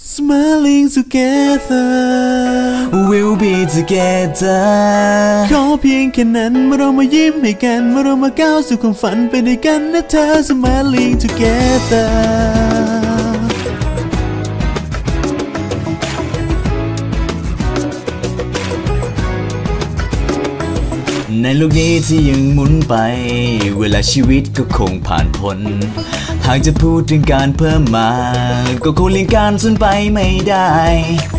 Smiling together We'll be together ขอเพียงแค่นั้นมื่อเรามายิ้มให้กันมื่อเรามาก้าวสู่ความฝันไปด้วยกันนะเธอ Smiling together ในโลกนี้ที่ยังหมุนไป เวลาชีวิตก็คงผ่านพ้น หากจะพูดถึงการเพิ่มมา ก็คงเลี่ยงการสูญไปไม่ได้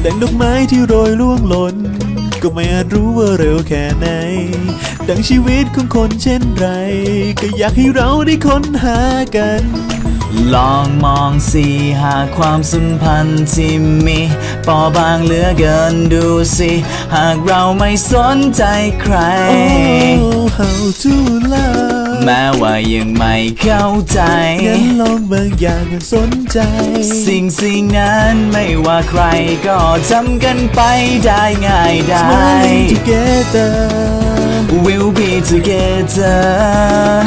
ดังดอกไม้ที่โรยล่วงหล่น ก็ไม่อาจรู้ว่าเร็วแค่ไหน ดังชีวิตของคนเช่นไร ก็อยากให้เราได้ค้นหากัน ลองมองสิหากความสัมพันธ์ที่มีปอบางเหลือเกินดูสิ หากเราไม่สนใจใคร Oh how to love แม้ว่ายังไม่เข้าใจงั้นลองบางอย่างอย่างสนใจ สิ่งสิ่งนั้นไม่ว่าใครก็ทำกันไปได้ง่ายได้ Smiling together We'll be together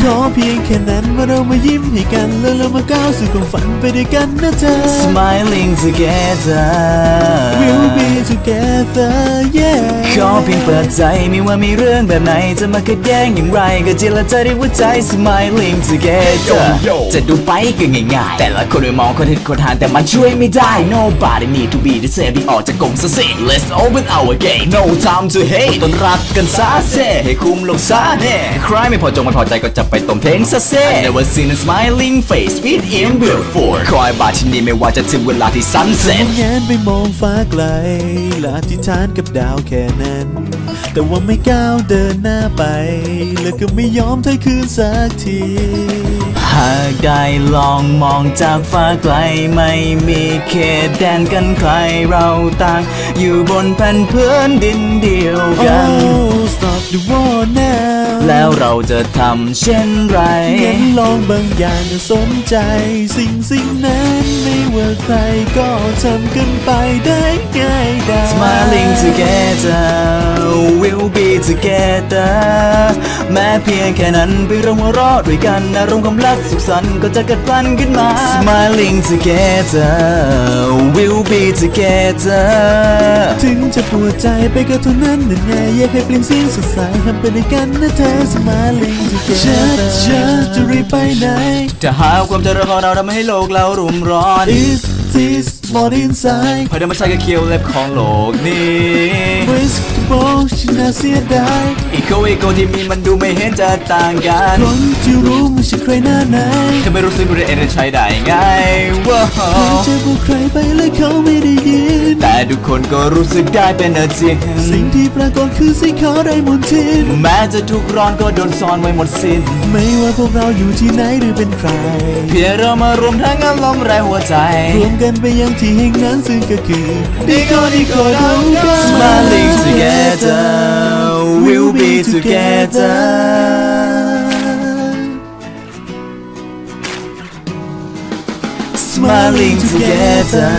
ขอเพียงแค่นั้นเมื่อเรามายิ้มให้กัน แล้วเรามาก้าวสู่ความฝันไปด้วยกันนะเธอ Smiling together We'll be together yeah ขอ เพียงเปิดใจไม่ว่ามีเรื่องแบบไหนจะมาขัดแย้งอย่างไร ก็เจรจาด้วยหัวใจ Smiling together จะดูไปก็ง่ายๆ แต่ละคนไปมองคนเห็นคนทานแต่มันช่วยไม่ได้ Nobody need to be the same ที่ออกจากกรงซะสิ Let's open our gate No time to hate ต้นรักกันซะเซให้คุมโลกซะเน่ใครไม่พอจงไม่พอใจก็จะไปตรงเทงซะเซ I never seen a smiling face with him before คอยบาที่นี่ไม่ว่าจะถึงเวลาที่ sunset แงนไปมองฟ้าไกลและอธิษฐานกับดาวแค่นั้นแต่ว่าไม่ก้าวเดินหน้าไป แล้วก็ไม่ยอมถอยคืนสักที หากได้ลองมองจากฟ้าไกลไม่มีเขตแดนกันใครเราต่างอยู่บนแผ่นพื้นดินเดียวกัน Oh the war now แล้วเราจะทำเช่นไรงั้นลองบางอย่างอย่าสนใจ สิ่งสิ่งนั้นไม่ว่าใครก็ทำกันไปได้ง่ายได้ Smiling together we'll be together แม้เพียงแค่นั้นไปเราหัวเราะด้วยกันอารมณ์ความรักสุขสันต์ก็จะเกิดพลันขึ้นมา Smiling together we'll be together ถึงจะปวดใจไปก็เท่านั้นนั่นไงอยากให้เปลี่ยนเสียงสดใสทำไปด้วยกันนะเธอ Smiling together ชัดชัดจะรีบไปไหนจะหาความเจริญของเราทำให้โลกเรารุ่มร้อน Is this what inside เพราะธรรมชาติก็เคียวเล็บของโลกนี้ Risk เสียดายอีโคอีโคที่มีมันดูไม่เห็นจะต่างกันคนที่รู้ไม่ใช่ใครหน้าไหนถ้าไม่รู้สึกดูได้เองจะใช้ได้ไง ว้าเคยเจอผู้ใครไปแล้วเขาไม่ได้ยิน แต่ทุกคนก็รู้สึกได้เป็นจริง สิ่งที่ปรากฏคือสิ่งเขาได้มนทิน แม้จะทุกข์ร้อนก็โดนซ่อนไว้หมดสิ้น ไม่ว่าพวกเราอยู่ที่ไหนหรือเป็นใคร เพียงเรามารวมทั้งอารมณ์แรงหัวใจ รวมกันไปยังที่แห่งนั้นซึ่งก็คือดีก็ดีก็เท่ากัน Smiling together we'll be together Smiling together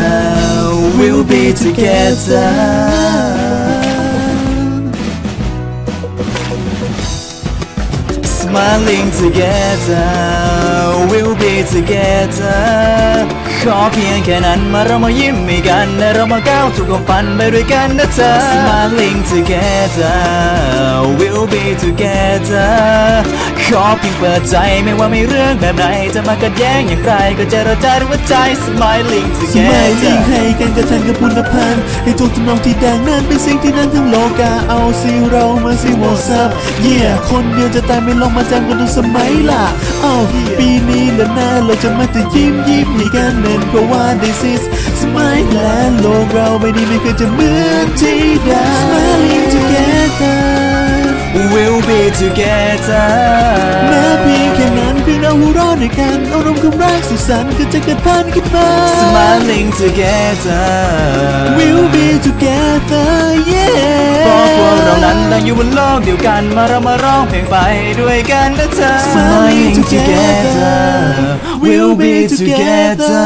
we'll be together Smiling together we'll be together ขอเพียงแค่นั้นมาเรามายิ้มให้กันและเรามาก้าวสู่ความฝันไปด้วยกันนะเธอ Smiling together we'll be together ขอเพียงเปิดใจไม่ว่าไมีเรื่องแบบไหน จะมากัดแย้งอย่างไรก็จะราใจด้วยหัวใจ Smiling together นี้ให้กันกระทันกับคุณพันให้ทุกทำนองที่ดังนั้นเป็นสิ่งที่นั้นทั้งโลกาเอาสิเรามาสิวอซับเย่คนเดียวจะตายไม่ลองมาจำกันทุกสมัยล่ะอ้าปีนี้และหน้าเราจะมาแต่ยิ้มยิ้มให้กันเน้นเพราะว่า this is smile และโลกเราไม่ดีไม่เคยจะเหมือนที่ใด smiling together แม้เพียงแค่นั้นเพียงเราหัวเราะด้วยกันอารมณ์ความรักสุขสันต์ก็จะเกิดพันขึ้นมา Smiling together We'll be together เพราะพวก yeah เรานั้นต่างอยู่บนโลกเดียวกันมาเรามาร้องเพลงไปด้วยกันนะเธอ Smiling together We'll be together